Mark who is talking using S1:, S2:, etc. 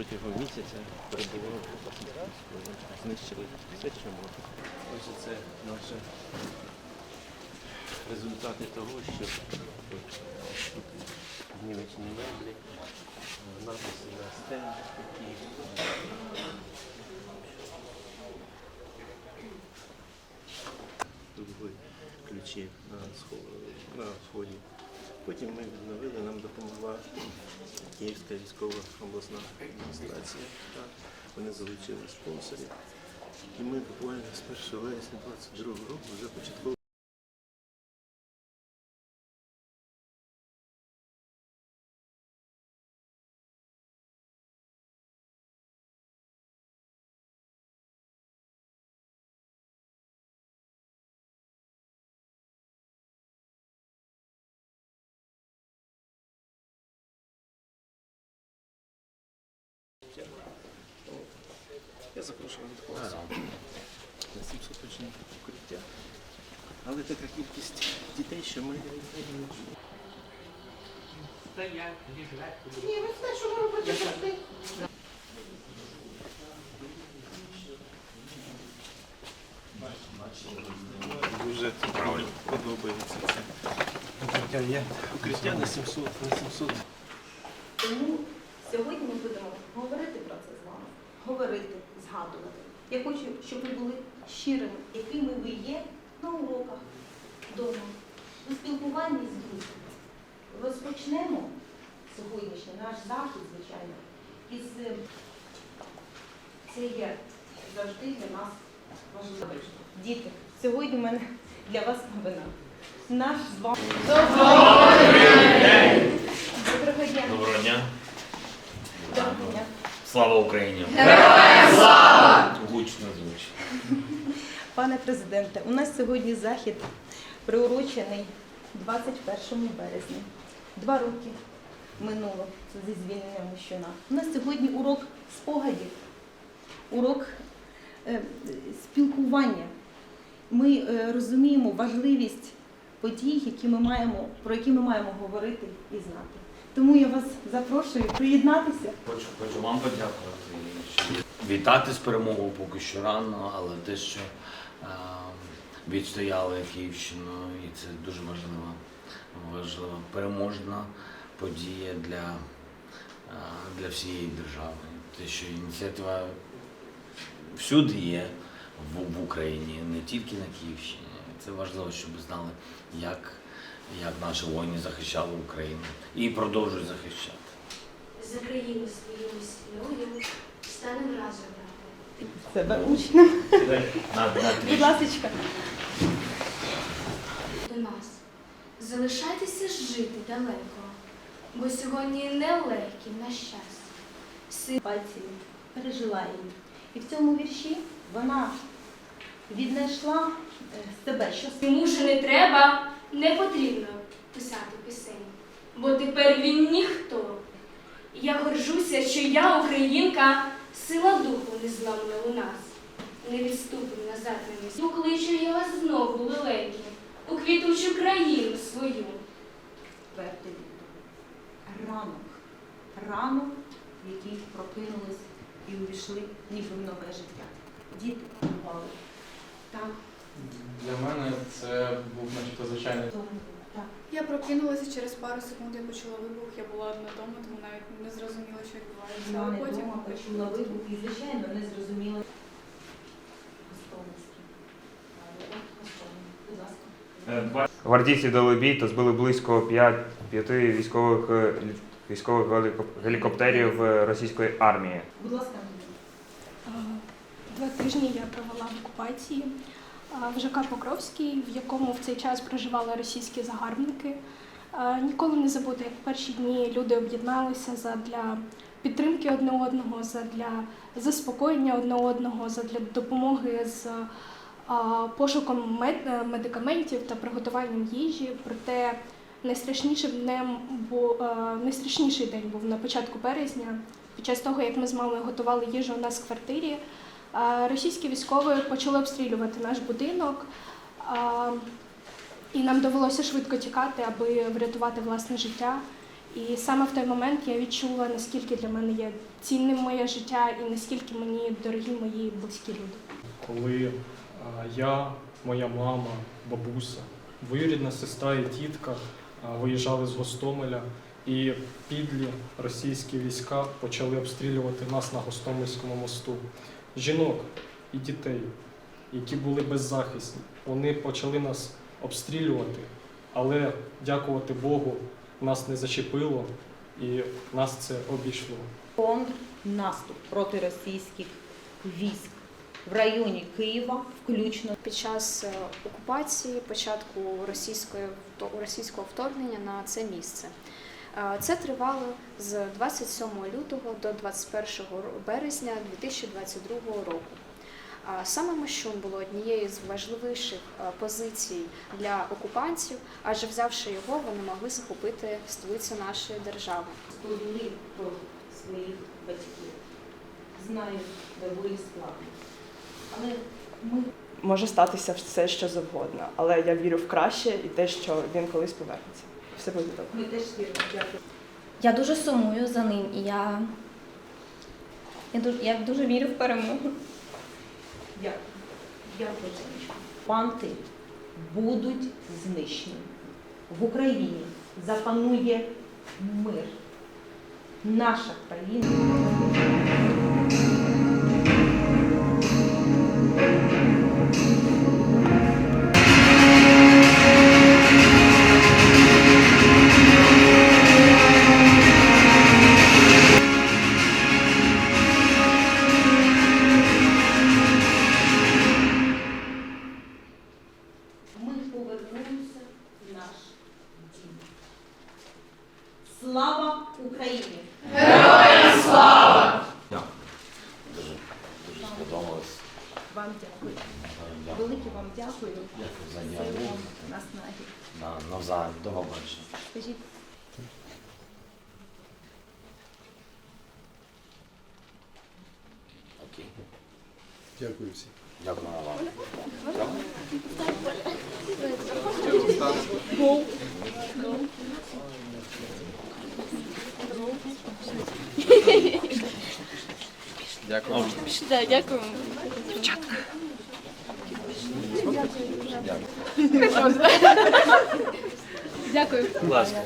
S1: протягом місяця перебували в Попасному. Знищили все, що можна. Ось це наші результати того, що тут німечні меблі, написи на стенд такі. Тут були ключі на сході. Потім ми відновили, нам допомогла Київська військова обласна адміністрація. Вони залучили спонсорів. І ми буквально з 1 вересня 2022 року вже початково. Я запрошую від хлопців на 700 учнів укриття. Але така кількість дітей, що ми
S2: Ні, ви все, що ви робите, завжди.
S1: дуже подобається це. Укриття є. Укриття на 700, на 700.
S2: Тому сьогодні ми будемо говорити про це з вами, говорити, згадувати. Я хочу, щоб ви були щирими, якими ви є на уроках вдома, у спілкуванні з друзями. Розпочнемо сьогоднішній наш захід, звичайно, із е, це є завжди для нас важливо. Діти, сьогодні в мене для вас новина. Наш з вами доброго дня.
S3: Доброго дня.
S2: Доброго дня.
S3: Слава Україні! Героям слава! Гучно звучить.
S2: Пане президенте, у нас сьогодні захід приурочений 21 березня. Два роки минуло зі звільнення Мощуна. У нас сьогодні урок спогадів, урок е, спілкування. Ми е, розуміємо важливість подій, які ми маємо, про які ми маємо говорити і знати. Тому я вас запрошую приєднатися.
S3: Хочу, хочу вам подякувати. Вітати з перемогою поки що рано, але те, що е, відстояли Київщину, і це дуже важлива, важлива переможна подія для, е, для всієї держави. Те, що ініціатива всюди є в, в Україні, не тільки на Київщині. Це важливо, щоб знали, як, як наші воїни захищали Україну і продовжують захищати.
S4: За країну своєю спіною станем разом.
S2: Себе.
S3: На, на
S2: Будь ласка.
S4: До нас залишайтеся жити далеко, бо сьогодні нелегкий наш час. Си-
S2: Пальці пережила її. І в цьому вірші вона віднайшла е, себе, що
S4: Йому вже не треба, не потрібно писати пісень, бо тепер він ніхто. Я горжуся, що я українка, сила духу незламна у нас. Не відступимо назад на місць. Покличу я вас знову, лелеки, у квітучу країну свою.
S2: твердий ранок. Ранок, в який прокинулись і увійшли ніби в нове життя. Діти бували. Так,
S5: Для мене це був начебто звичайний.
S6: Я прокинулася через пару секунд, я почула вибух, я була одна вдома, тому навіть не зрозуміла, що відбувається. Але потім
S2: вдома почула вибух і, звичайно, не зрозуміла.
S7: Гвардійці дали бій та збили близько 5 п'яти військових е, військових гелікоптерів російської армії.
S2: Будь ласка.
S8: Е, Два тижні я провела в окупації в ЖК Покровський, в якому в цей час проживали російські загарбники. Ніколи не забуду, як в перші дні люди об'єдналися задля підтримки одне одного, задля заспокоєння одне одного, задля допомоги з пошуком е, медикаментів та приготуванням їжі. Проте найстрашнішим днем бу- е, найстрашніший день був на початку березня. Під час того, як ми з мамою готували їжу у нас в квартирі, російські військові почали обстрілювати наш будинок. е, І нам довелося швидко тікати, аби врятувати власне життя. І саме в той момент я відчула, наскільки для мене є цінним моє життя і наскільки мені дорогі мої близькі люди.
S9: коли я, моя мама, бабуся, двоюрідна сестра і тітка а, виїжджали з Гостомеля, і підлі російські війська почали обстрілювати нас на Гостомельському мосту. Жінок і дітей, які були беззахисні, вони почали нас обстрілювати, але дякувати Богу, нас не зачепило і нас це обійшло.
S2: Контрнаступ проти російських військ в районі Києва, включно
S10: Під час е, окупації, початку російської російського вторгнення на це місце. Це тривало з 27 лютого до 21 ро- березня 2022 року. А Саме Мощун було однією з важливіших позицій для окупантів, адже взявши його, вони могли захопити столицю нашої держави.
S2: сповіли про своїх батьків. Знаю, доволі складно. Але ми
S11: Може статися все, що завгодно, але я вірю в краще і те, що він колись повернеться. Все буде.
S2: Ми теж віримо. Дякую.
S12: Я дуже сумую за ним, і я, я, дуже, я дуже вірю в перемогу.
S2: Дякую. Дякую, Сонечко. Панти будуть знищені. В Україні запанує мир. Наша країна. Слава Україні!
S3: Дуже, дуже сподобалось.
S2: Вам дякую.
S3: Дякую.
S2: Велике вам дякую.
S3: Дякую за діалог.
S2: вам наснаги.
S3: На, навзаєм. До побачення.
S2: Скажіть,
S3: Окей.
S13: Дякую всім.
S3: Дякую вам.
S13: Дякую.
S6: Дякую. Дякую.
S3: Будь ласка.